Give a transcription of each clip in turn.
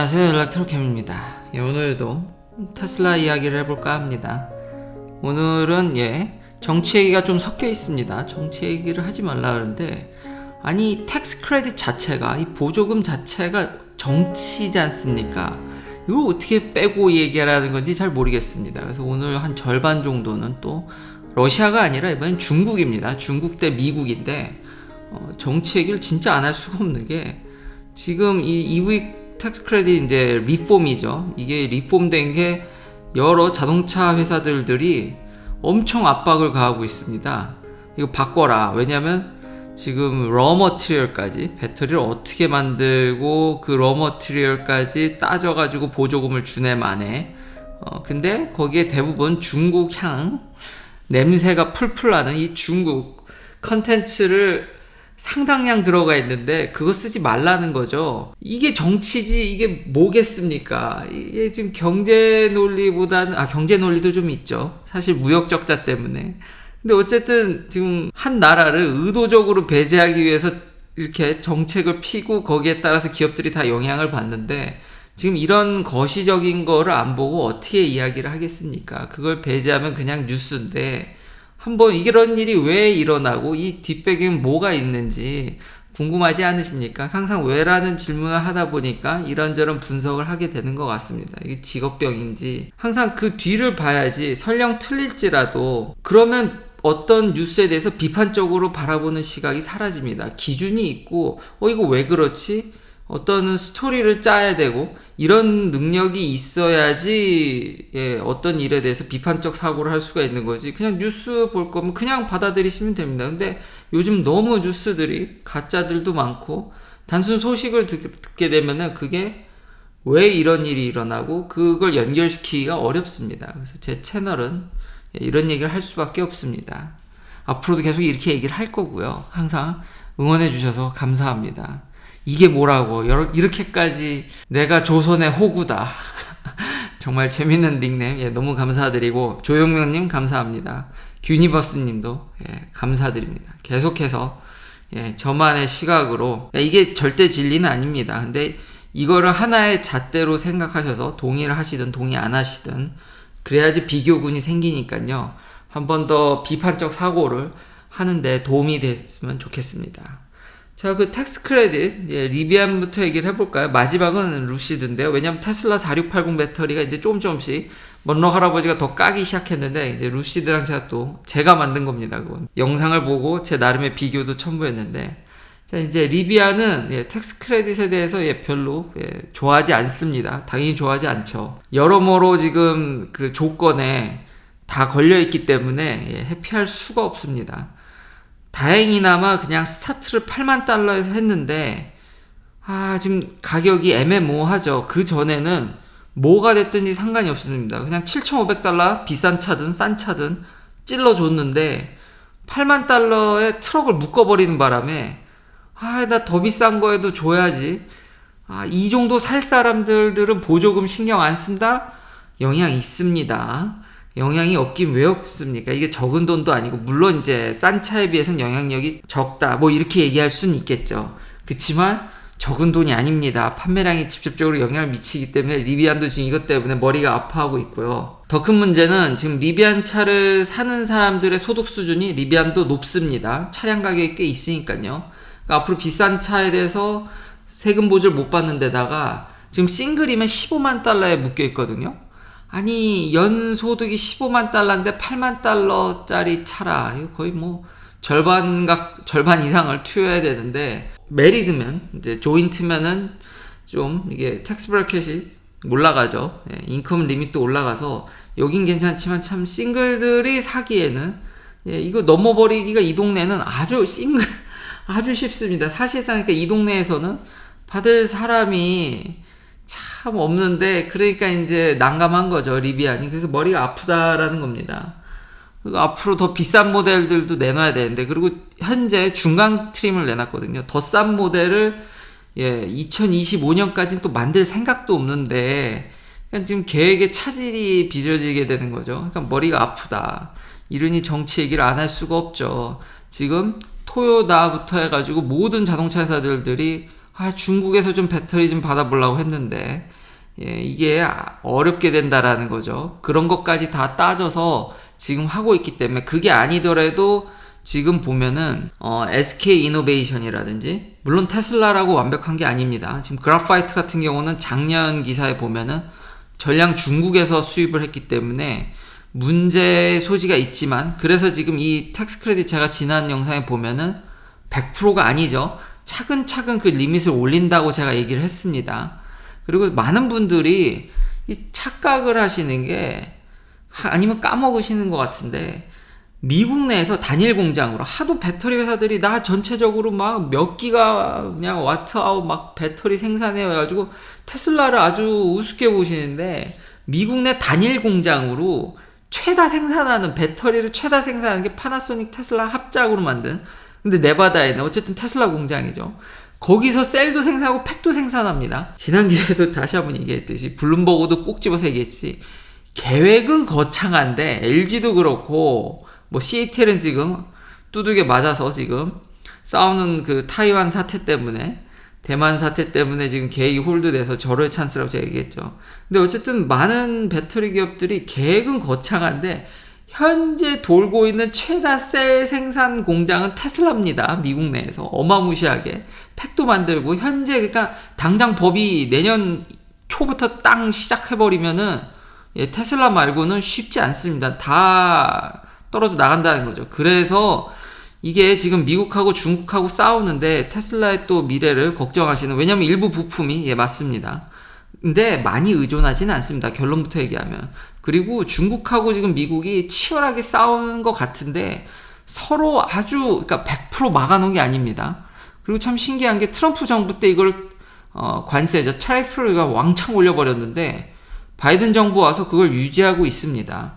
안녕하세요 일렉트로캠입니다. 예, 오늘도 테슬라 이야기를 해볼까 합니다. 오늘은 예 정치 얘기가 좀 섞여 있습니다. 정치 얘기를 하지 말라 그러는데 아니 텍스 크레딧 자체가 이 보조금 자체가 정치지 않습니까? 이걸 어떻게 빼고 얘기하라는 건지 잘 모르겠습니다. 그래서 오늘 한 절반 정도는 또 러시아가 아니라 이번엔 중국입니다. 중국 대 미국인데 어, 정치 얘기를 진짜 안 할 수가 없는 게 지금 이 EV 텍스 크레딧 이제 리폼이죠. 이게 리폼된 게 여러 자동차 회사들들이 엄청 압박을 가하고 있습니다. 이거 바꿔라. 왜냐면 지금 러 머티리얼까지 배터리를 어떻게 만들고 그 러 머티리얼까지 따져가지고 보조금을 주네 만에 어 근데 거기에 대부분 중국 향 냄새가 풀풀 나는 이 중국 컨텐츠를 상당량 들어가 있는데 그거 쓰지 말라는 거죠. 이게 정치지 이게 뭐겠습니까? 이게 지금 경제 논리보다는 아 경제 논리도 좀 있죠. 사실 무역 적자 때문에. 근데 어쨌든 지금 한 나라를 의도적으로 배제하기 위해서 이렇게 정책을 피고 거기에 따라서 기업들이 다 영향을 받는데 지금 이런 거시적인 거를 안 보고 어떻게 이야기를 하겠습니까? 그걸 배제하면 그냥 뉴스인데 한번 이런 일이 왜 일어나고 이 뒷배경에 뭐가 있는지 궁금하지 않으십니까? 항상 왜라는 질문을 하다 보니까 이런저런 분석을 하게 되는 것 같습니다. 이게 직업병인지 항상 그 뒤를 봐야지 설령 틀릴지라도 그러면 어떤 뉴스에 대해서 비판적으로 바라보는 시각이 사라집니다. 기준이 있고 어 이거 왜 그렇지? 어떤 스토리를 짜야 되고 이런 능력이 있어야지 예, 어떤 일에 대해서 비판적 사고를 할 수가 있는 거지. 그냥 뉴스 볼 거면 그냥 받아들이시면 됩니다. 근데 요즘 너무 뉴스들이 가짜들도 많고 단순 소식을 듣, 게 되면은 그게 왜 이런 일이 일어나고 그걸 연결시키기가 어렵습니다. 그래서 제 채널은 예, 이런 얘기를 할 수밖에 없습니다. 앞으로도 계속 이렇게 얘기를 할 거고요. 항상 응원해 주셔서 감사합니다 이게 뭐라고 이렇게까지 내가 조선의 호구다. 정말 재밌는 닉네임 예, 너무 감사드리고 조영명님 감사합니다. 균니버스님도 예, 감사드립니다. 계속해서 예, 저만의 시각으로 예, 이게 절대 진리는 아닙니다. 근데 이거를 하나의 잣대로 생각하셔서 동의를 하시든 동의 안 하시든 그래야지 비교군이 생기니까요. 한 번 더 비판적 사고를 하는데 도움이 됐으면 좋겠습니다. 자, 그 텍스 크레딧, 예, 리비안부터 얘기를 해볼까요? 마지막은 루시드인데요. 왜냐면 테슬라 4680 배터리가 이제 조금 조금씩 먼로 할아버지가 더 까기 시작했는데, 이제 루시드랑 제가 또, 제가 만든 겁니다. 그건. 영상을 보고 제 나름의 비교도 첨부했는데, 자, 이제 리비아는 예, 텍스 크레딧에 대해서 예, 별로 예, 좋아하지 않습니다. 당연히 좋아하지 않죠. 여러모로 지금 그 조건에 다 걸려있기 때문에 예, 해피할 수가 없습니다. 다행히나마 그냥 스타트를 8만 달러에서 했는데 아 지금 가격이 애매모호하죠. 그 전에는 뭐가 됐든지 상관이 없습니다. 그냥 7,500달러 비싼 차든 싼 차든 찔러줬는데 8만 달러에 트럭을 묶어버리는 바람에 아 나 더 비싼 거에도 줘야지. 아 이 정도 살 사람들들은 보조금 신경 안 쓴다? 영향 있습니다. 영향이 없긴 왜 없습니까? 이게 적은 돈도 아니고 물론 이제 싼 차에 비해서는 영향력이 적다 뭐 이렇게 얘기할 수는 있겠죠. 그렇지만 적은 돈이 아닙니다. 판매량이 직접적으로 영향을 미치기 때문에 리비안도 지금 이것 때문에 머리가 아파하고 있고요. 더 큰 문제는 지금 리비안 차를 사는 사람들의 소득 수준이 리비안도 높습니다. 차량 가격이 꽤 있으니까요. 그러니까 앞으로 비싼 차에 대해서 세금 보조를 못 받는 데다가 지금 싱글이면 15만 달러에 묶여 있거든요. 아니 연 소득이 15만 달러인데 8만 달러짜리 차라 이거 거의 뭐 절반 각 절반 이상을 투여해야 되는데 메리드면 이제 조인트면은 좀 이게 텍스 브래켓이 올라가죠. 예, 인컴 리밋도 올라가서 여긴 괜찮지만 참 싱글들이 사기에는 예, 이거 넘어버리기가 이 동네는 아주 싱글 아주 쉽습니다. 사실상 그러니까 이 동네에서는 받을 사람이 참 없는데 그러니까 이제 난감한 거죠 리비안이 그래서 머리가 아프다라는 겁니다. 앞으로 더 비싼 모델들도 내놔야 되는데 그리고 현재 중간 트림을 내놨거든요. 더 싼 모델을 예 2025년까지는 또 만들 생각도 없는데 그냥 지금 계획에 차질이 빚어지게 되는 거죠. 그러니까 머리가 아프다. 이러니 정치 얘기를 안 할 수가 없죠. 지금 토요다부터 해가지고 모든 자동차 회사들들이 아, 중국에서 좀 배터리 좀 받아보려고 했는데 예, 이게 어렵게 된다라는 거죠. 그런 것까지 다 따져서 지금 하고 있기 때문에 그게 아니더라도 지금 보면은 어, SK 이노베이션이라든지 물론 테슬라라고 완벽한 게 아닙니다. 지금 그라파이트 같은 경우는 작년 기사에 보면은 전량 중국에서 수입을 했기 때문에 문제 소지가 있지만 그래서 지금 이 텍스 크레딧 제가 지난 영상에 보면은 100%가 아니죠. 차근차근 그 리밋을 올린다고 제가 얘기를 했습니다. 그리고 많은 분들이 이 착각을 하시는 게 아니면 까먹으시는 것 같은데 미국 내에서 단일 공장으로 하도 배터리 회사들이 나 전체적으로 막 몇 기가 그냥 와트아웃 막 배터리 생산해 가지고 테슬라를 아주 우습게 보시는데 미국 내 단일 공장으로 최다 생산하는 배터리를 최다 생산하는 게 파나소닉 테슬라 합작으로 만든 근데 네바다에는 어쨌든 테슬라 공장이죠. 거기서 셀도 생산하고 팩도 생산합니다. 지난 기사에도 다시 한번 얘기했듯이 블룸버그도 꼭 집어서 얘기했지. 계획은 거창한데 LG도 그렇고 뭐 CATL은 지금 뚜둑에 맞아서 지금 싸우는 그 타이완 사태 때문에 대만 사태 때문에 지금 계획이 홀드돼서 절호의 찬스라고 제가 얘기했죠. 근데 어쨌든 많은 배터리 기업들이 계획은 거창한데 현재 돌고 있는 최다 셀 생산 공장은 테슬라입니다. 미국 내에서 어마무시하게 팩도 만들고 현재 그러니까 당장 법이 내년 초부터 땅 시작해 버리면은 예, 테슬라 말고는 쉽지 않습니다. 다 떨어져 나간다는 거죠. 그래서 이게 지금 미국하고 중국하고 싸우는데 테슬라의 또 미래를 걱정하시는 왜냐면 일부 부품이 예 맞습니다. 근데 많이 의존하지는 않습니다. 결론부터 얘기하면. 그리고 중국하고 지금 미국이 치열하게 싸우는 것 같은데 서로 아주 그러니까 100% 막아놓은 게 아닙니다. 그리고 참 신기한 게 트럼프 정부 때 이걸 어, 관세죠. 트라이프를 왕창 올려버렸는데 바이든 정부 와서 그걸 유지하고 있습니다.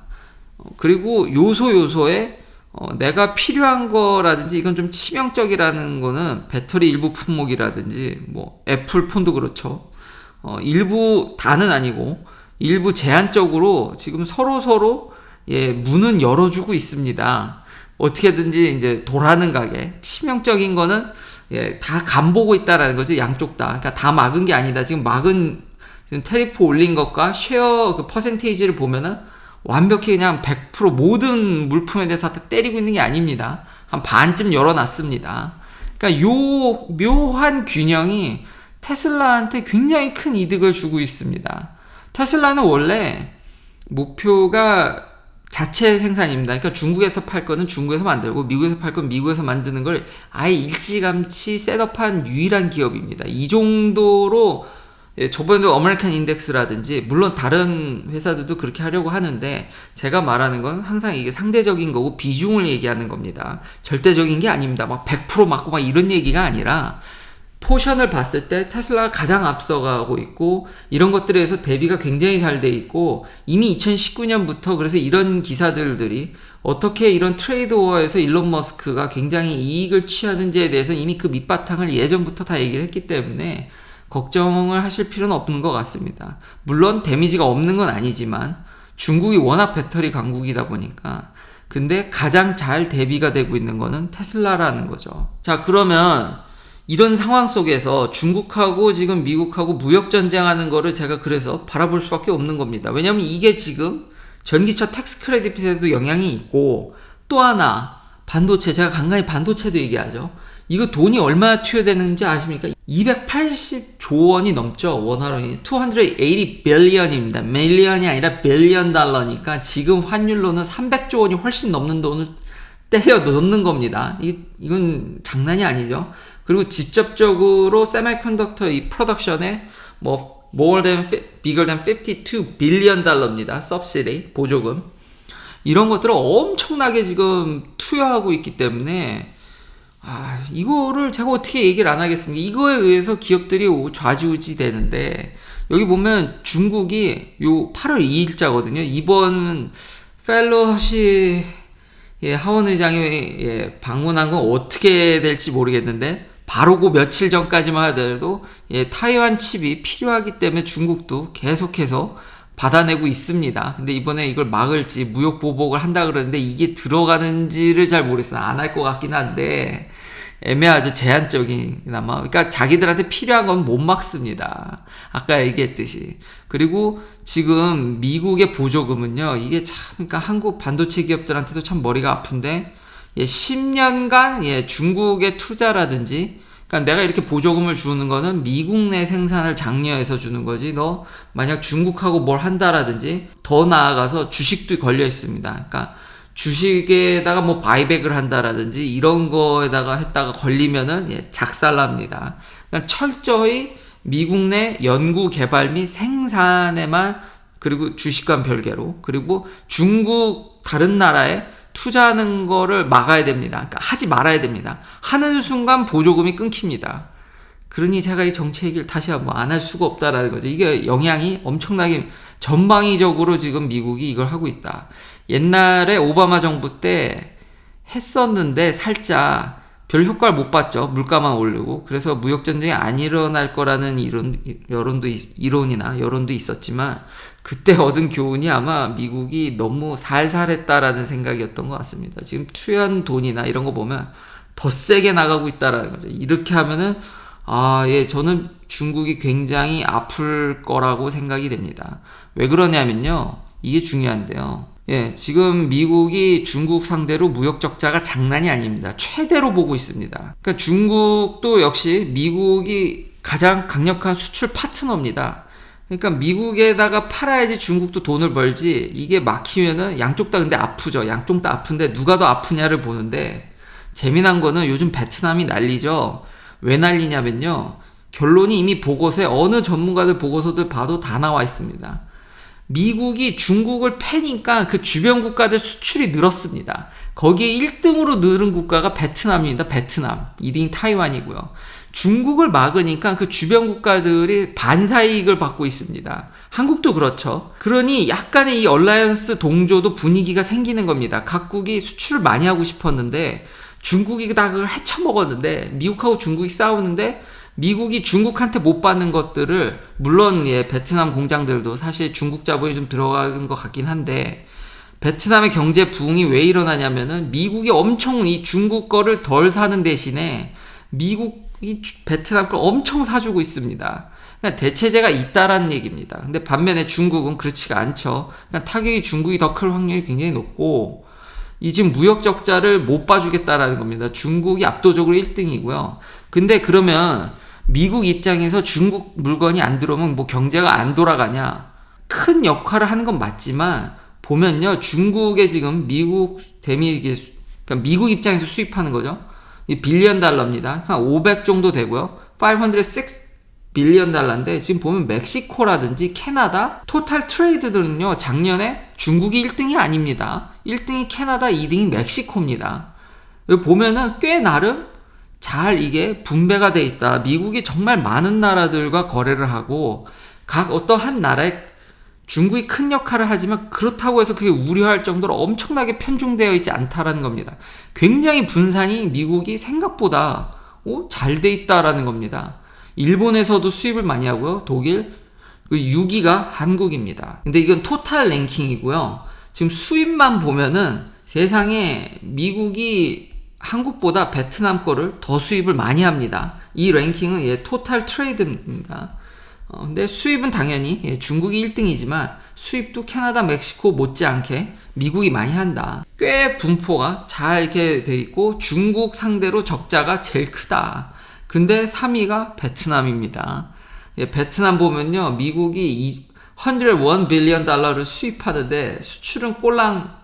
어, 그리고 요소 요소에 어, 내가 필요한 거라든지 이건 좀 치명적이라는 거는 배터리 일부 품목이라든지 뭐 애플 폰도 그렇죠. 어, 일부 다는 아니고 일부 제한적으로 지금 서로 서로 예, 문은 열어주고 있습니다. 어떻게든지 이제 돌아는 가게 치명적인 거는 예, 다 간보고 있다라는 거지 양쪽 다. 그러니까 다 막은 게 아니다. 지금 막은 지금 테리프 올린 것과 쉐어 그 퍼센테이지를 보면은 완벽히 그냥 100% 모든 물품에 대해서 다 때리고 있는 게 아닙니다. 한 반쯤 열어놨습니다. 그러니까 요 묘한 균형이 테슬라한테 굉장히 큰 이득을 주고 있습니다. 테슬라는 원래 목표가 자체 생산입니다. 그러니까 중국에서 팔 거는 중국에서 만들고 미국에서 팔 건 미국에서 만드는 걸 아예 일찌감치 셋업한 유일한 기업입니다. 이 정도로 예, 저번에도 어메리칸 인덱스라든지 물론 다른 회사들도 그렇게 하려고 하는데 제가 말하는 건 항상 이게 상대적인 거고 비중을 얘기하는 겁니다. 절대적인 게 아닙니다. 막 100% 맞고 막 이런 얘기가 아니라 포션을 봤을 때 테슬라가 가장 앞서가고 있고 이런 것들에서 대비가 굉장히 잘 돼 있고 이미 2019년부터 그래서 이런 기사들들이 어떻게 이런 트레이드 워에서 일론 머스크가 굉장히 이익을 취하는지에 대해서 이미 그 밑바탕을 예전부터 다 얘기를 했기 때문에 걱정을 하실 필요는 없는 것 같습니다. 물론 데미지가 없는 건 아니지만 중국이 워낙 배터리 강국이다 보니까 근데 가장 잘 대비가 되고 있는 거는 테슬라라는 거죠. 자, 그러면 이런 상황 속에서 중국하고 지금 미국하고 무역 전쟁하는 거를 제가 그래서 바라볼 수밖에 없는 겁니다. 왜냐하면 이게 지금 전기차 텍스 크레딧에도 영향이 있고 또 하나 반도체 제가 간간히 반도체도 얘기하죠. 이거 돈이 얼마나 투여되는지 아십니까? 280조 원이 넘죠. 원화론이 280 빌리언입니다. 밀리언이 아니라 빌리언 달러니까 지금 환율로는 300조 원이 훨씬 넘는 돈을 때려 넣는 겁니다. 이, 이건 장난이 아니죠. 그리고 직접적으로 세미컨덕터 이 프로덕션에 뭐 more than bigger than 52 빌리언 달러입니다. subsidy 보조금 이런 것들을 엄청나게 지금 투여하고 있기 때문에 아, 이거를 제가 어떻게 얘기를 안 하겠습니까? 이거에 의해서 기업들이 좌지우지 되는데, 여기 보면 중국이 요 8월 2일자거든요. 이번 펠로시 예, 하원 의장이 예, 방문한 건 어떻게 될지 모르겠는데, 바로 그 며칠 전까지만 하더라도 예, 타이완 칩이 필요하기 때문에 중국도 계속해서 받아내고 있습니다. 근데 이번에 이걸 막을지 무역 보복을 한다 그러는데 이게 들어가는지를 잘 모르겠어요. 안 할 것 같긴 한데 애매하죠. 제한적이나마. 그러니까 자기들한테 필요한 건 못 막습니다. 아까 얘기했듯이. 그리고 지금 미국의 보조금은요, 이게 참, 그러니까 한국 반도체 기업들한테도 참 머리가 아픈데, 예, 10년간, 예, 중국의 투자라든지, 그러니까 내가 이렇게 보조금을 주는 거는 미국 내 생산을 장려해서 주는 거지. 너 만약 중국하고 뭘 한다라든지 더 나아가서 주식도 걸려 있습니다. 그러니까 주식에다가 뭐 바이백을 한다라든지 이런 거에다가 했다가 걸리면은 예, 작살납니다. 그러니까 철저히 미국 내 연구 개발 및 생산에만 그리고 주식과 별개로 그리고 중국 다른 나라에 투자하는 거를 막아야 됩니다. 그러니까 하지 말아야 됩니다. 하는 순간 보조금이 끊깁니다. 그러니 제가 이 정치 얘기를 다시 한번 안 할 수가 없다라는 거죠. 이게 영향이 엄청나게 전방위적으로 지금 미국이 이걸 하고 있다. 옛날에 오바마 정부 때 했었는데 살짝 별 효과를 못 봤죠. 물가만 오르고. 그래서 무역 전쟁이 안 일어날 거라는 이론 여론도 있- 이론이나 여론도 있었지만 그때 얻은 교훈이 아마 미국이 너무 살살했다라는 생각이었던 것 같습니다. 지금 투여한 돈이나 이런 거 보면 더 세게 나가고 있다라는 거죠. 이렇게 하면은 아, 예, 저는 중국이 굉장히 아플 거라고 생각이 됩니다. 왜 그러냐면요. 이게 중요한데요. 예, 지금 미국이 중국 상대로 무역 적자가 장난이 아닙니다. 최대로 보고 있습니다. 그러니까 중국도 역시 미국이 가장 강력한 수출 파트너입니다. 그러니까 미국에다가 팔아야지 중국도 돈을 벌지 이게 막히면은 양쪽 다 근데 아프죠. 양쪽 다 아픈데 누가 더 아프냐를 보는데 재미난 거는 요즘 베트남이 난리죠. 왜 난리냐면요. 결론이 이미 보고서에 어느 전문가들 보고서들 봐도 다 나와 있습니다. 미국이 중국을 패니까 그 주변 국가들 수출이 늘었습니다. 거기에 1등으로 늘은 국가가 베트남입니다. 베트남. 2등이 타이완이고요. 중국을 막으니까 그 주변 국가들이 반사이익을 받고 있습니다. 한국도 그렇죠. 그러니 약간의 이 얼라이언스 동조도 분위기가 생기는 겁니다. 각국이 수출을 많이 하고 싶었는데 중국이 다 그걸 헤쳐먹었는데 미국하고 중국이 싸우는데 미국이 중국한테 못 받는 것들을 물론 예 베트남 공장들도 사실 중국 자본이 좀 들어간 것 같긴 한데 베트남의 경제 부흥이 왜 일어나냐면은 미국이 엄청 이 중국 거를 덜 사는 대신에 미국이 주- 베트남 걸 엄청 사주고 있습니다. 그러니까 대체제가 있다라는 얘기입니다. 근데 반면에 중국은 그렇지가 않죠. 그러니까 타격이 중국이 더 클 확률이 굉장히 높고 이 지금 무역 적자를 못 봐주겠다라는 겁니다. 중국이 압도적으로 1등이고요. 근데 그러면 미국 입장에서 중국 물건이 안 들어오면 뭐 경제가 안 돌아가냐? 큰 역할을 하는 건 맞지만 보면요 중국에 지금 미국 대미 이게 수- 그러니까 미국 입장에서 수입하는 거죠. 이 빌리언 달러입니다. 한 500 정도 되고요. 506 빌리언 달러인데 지금 보면 멕시코라든지 캐나다 토탈 트레이드들은요 작년에 중국이 1등이 아닙니다. 1등이 캐나다, 2등이 멕시코입니다. 보면은 꽤 나름 잘 이게 분배가 돼 있다. 미국이 정말 많은 나라들과 거래를 하고 각 어떤 한 나라에 중국이 큰 역할을 하지만 그렇다고 해서 그게 우려할 정도로 엄청나게 편중되어 있지 않다라는 겁니다. 굉장히 분산이 미국이 생각보다 어, 잘돼 있다라는 겁니다. 일본에서도 수입을 많이 하고요. 독일 그 6위가 한국입니다. 근데 이건 토탈 랭킹이고요. 지금 수입만 보면은 세상에 미국이 한국보다 베트남 거를 더 수입을 많이 합니다. 이 랭킹은 예, 토탈 트레이드입니다. 어, 근데 수입은 당연히 예, 중국이 1등이지만 수입도 캐나다, 멕시코 못지않게 미국이 많이 한다. 꽤 분포가 잘 이렇게 돼 있고 중국 상대로 적자가 제일 크다. 근데 3위가 베트남입니다. 예, 베트남 보면요. 미국이 101 빌리언 달러를 수입하는데 수출은 꼴랑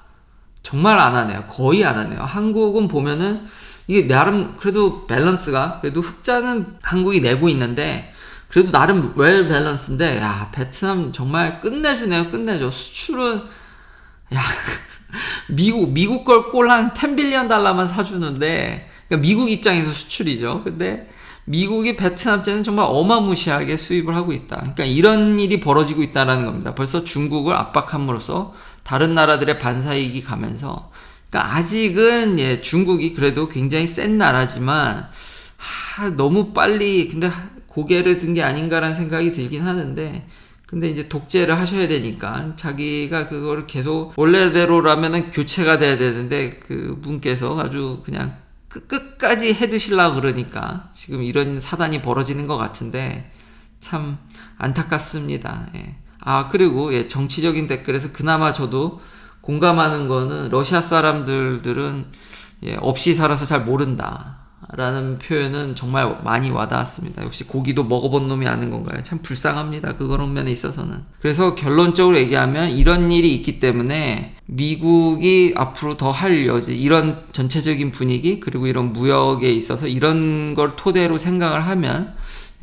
정말 안 하네요. 거의 안 하네요. 한국은 보면은 이게 나름 그래도 밸런스가 그래도 흑자는 한국이 내고 있는데 그래도 나름 웰 밸런스인데 야 베트남 정말 끝내주네요. 끝내줘. 수출은 야 미국 미국 걸 꼴랑 10 빌리언 달러만 사주는데 그러니까 미국 입장에서 수출이죠. 근데 미국이 베트남제는 정말 어마무시하게 수입을 하고 있다. 그러니까 이런 일이 벌어지고 있다라는 겁니다. 벌써 중국을 압박함으로써 다른 나라들의 반사이익이 가면서 그러니까 아직은 예, 중국이 그래도 굉장히 센 나라지만 하, 너무 빨리 근데 고개를 든 게 아닌가라는 생각이 들긴 하는데 근데 이제 독재를 하셔야 되니까 자기가 그거를 계속 원래대로라면은 교체가 돼야 되는데 그 분께서 아주 그냥 끝- 끝까지 해드시려고 그러니까 지금 이런 사단이 벌어지는 것 같은데 참 안타깝습니다. 예. 아 그리고 예, 정치적인 댓글에서 그나마 저도 공감하는 거는 러시아 사람들들은 예, 없이 살아서 잘 모른다. 라는 표현은 정말 많이 와닿았습니다. 역시 고기도 먹어본 놈이 아는 건가요? 참 불쌍합니다. 그런 면에 있어서는. 그래서 결론적으로 얘기하면 이런 일이 있기 때문에 미국이 앞으로 더 할 여지, 이런 전체적인 분위기, 그리고 이런 무역에 있어서 이런 걸 토대로 생각을 하면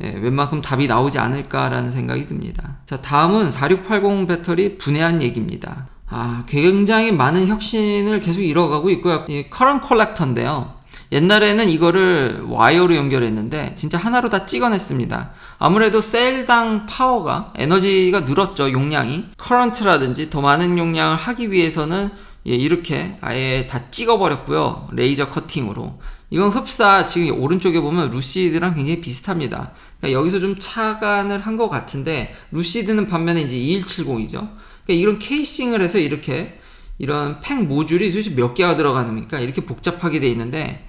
예, 웬만큼 답이 나오지 않을까라는 생각이 듭니다. 자, 다음은 4680 배터리 분해한 얘기입니다. 아, 굉장히 많은 혁신을 계속 이뤄가고 있고요. 이 커런 컬렉터인데요. 옛날에는 이거를 와이어로 연결했는데 진짜 하나로 다 찍어냈습니다. 아무래도 셀당 파워가 에너지가 늘었죠 용량이 커런트라든지 더 많은 용량을 하기 위해서는 예, 이렇게 아예 다 찍어버렸고요 레이저 커팅으로 이건 흡사 지금 오른쪽에 보면 루시드랑 굉장히 비슷합니다. 그러니까 여기서 좀 착안을 한 것 같은데 루시드는 반면에 이제 2170이죠. 그러니까 이런 케이싱을 해서 이렇게 이런 팩 모듈이 도대체 몇 개가 들어가니까 이렇게 복잡하게 돼 있는데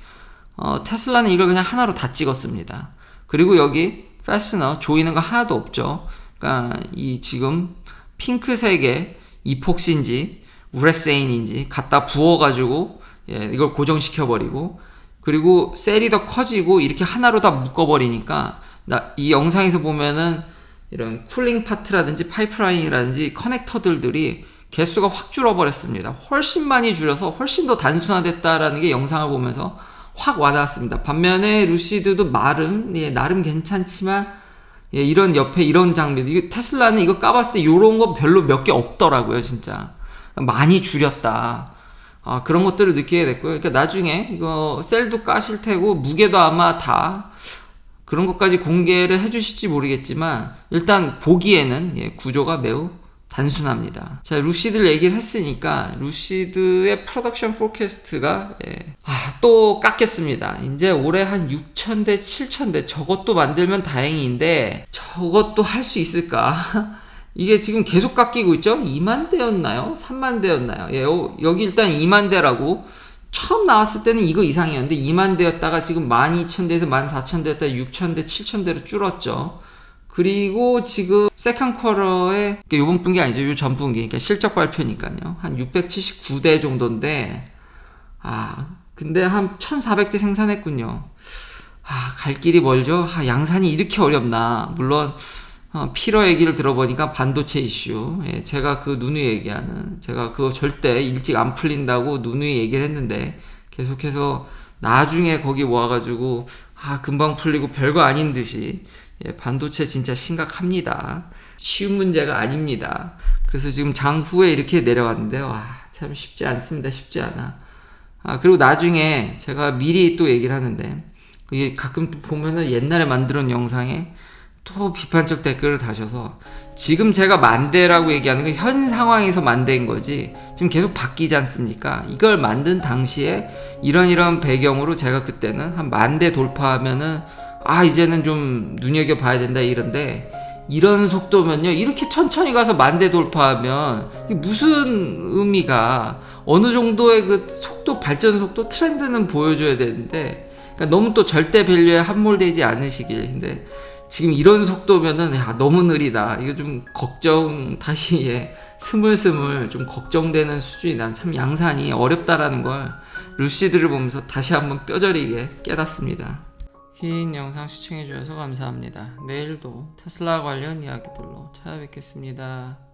어, 테슬라는 이걸 그냥 하나로 다 찍었습니다. 그리고 여기 패스너 조이는 거 하나도 없죠. 그러니까 이 지금 핑크색의 이폭시인지 우레세인인지 갖다 부어가지고 예, 이걸 고정시켜 버리고 그리고 셀이 더 커지고 이렇게 하나로 다 묶어버리니까 나, 이 영상에서 보면은 이런 쿨링 파트라든지 파이프라인이라든지 커넥터들들이 개수가 확 줄어버렸습니다. 훨씬 많이 줄여서 훨씬 더 단순화됐다라는 게 영상을 보면서 확 와닿았습니다. 반면에 루시드도 나름 예, 나름 괜찮지만 예, 이런 옆에 이런 장비도 이거 테슬라는 이거 까봤을 때 이런 거 별로 몇 개 없더라고요, 진짜 많이 줄였다. 아, 그런 것들을 느끼게 됐고요. 그러니까 나중에 이거 셀도 까실 테고 무게도 아마 다 그런 것까지 공개를 해주실지 모르겠지만 일단 보기에는 예, 구조가 매우 단순합니다. 자, 루시드를 얘기를 했으니까 루시드의 프로덕션 포캐스트가 예, 아, 또 깎였습니다. 이제 올해 한 6,000대, 7,000대 저것도 만들면 다행인데 저것도 할 수 있을까? 이게 지금 계속 깎이고 있죠? 2만 대였나요? 3만 대였나요? 예, 어, 여기 일단 2만 대라고 처음 나왔을 때는 이거 이상이었는데 2만 대였다가 지금 12,000대에서 14,000대였다 6,000대, 7,000대로 줄었죠. 그리고 지금 세컨 그러니까 요번 분기 아니죠. 요 전 분기. 그러니까 실적 발표니까요. 한 679대 정도인데 아, 근데 한 1,400대 생산했군요. 아, 갈 길이 멀죠. 아, 양산이 이렇게 어렵나. 물론 어, 피러 얘기를 들어보니까 반도체 이슈. 예, 제가 그 누누이 얘기하는, 제가 그거 절대 일찍 안 풀린다고 누누이 얘기를 했는데, 계속해서 나중에 거기 모아가지고, 아, 금방 풀리고 별거 아닌 듯이, 예, 반도체 진짜 심각합니다. 쉬운 문제가 아닙니다. 그래서 지금 장후에 이렇게 내려갔는데요. 아, 참 쉽지 않습니다. 쉽지 않아. 아, 그리고 나중에 제가 미리 또 얘기를 하는데, 이게 가끔 보면은 옛날에 만들어 영상에 또 비판적 댓글을 다셔서 지금 제가 만대라고 얘기하는 건 현 상황에서 만대인 거지 지금 계속 바뀌지 않습니까? 이걸 만든 당시에 이런 이런 배경으로 제가 그때는 한 만대 돌파하면은 아 이제는 좀 눈여겨 봐야 된다 이런데 이런 속도면요. 이렇게 천천히 가서 만대 돌파하면 무슨 의미가? 어느 정도의 그 속도 발전 속도 트렌드는 보여줘야 되는데 그러니까 너무 또 절대 밸류에 함몰되지 않으시길. 근데 지금 이런 속도면은 야 너무 느리다. 이거 좀 걱정 다시 예, 스물스물 좀 걱정되는 수준이 난참 양산이 어렵다라는 걸 루시드를 보면서 다시 한번 뼈저리게 깨닫습니다. 긴 영상 시청해 주셔서 감사합니다. 내일도 테슬라 관련 이야기들로 찾아뵙겠습니다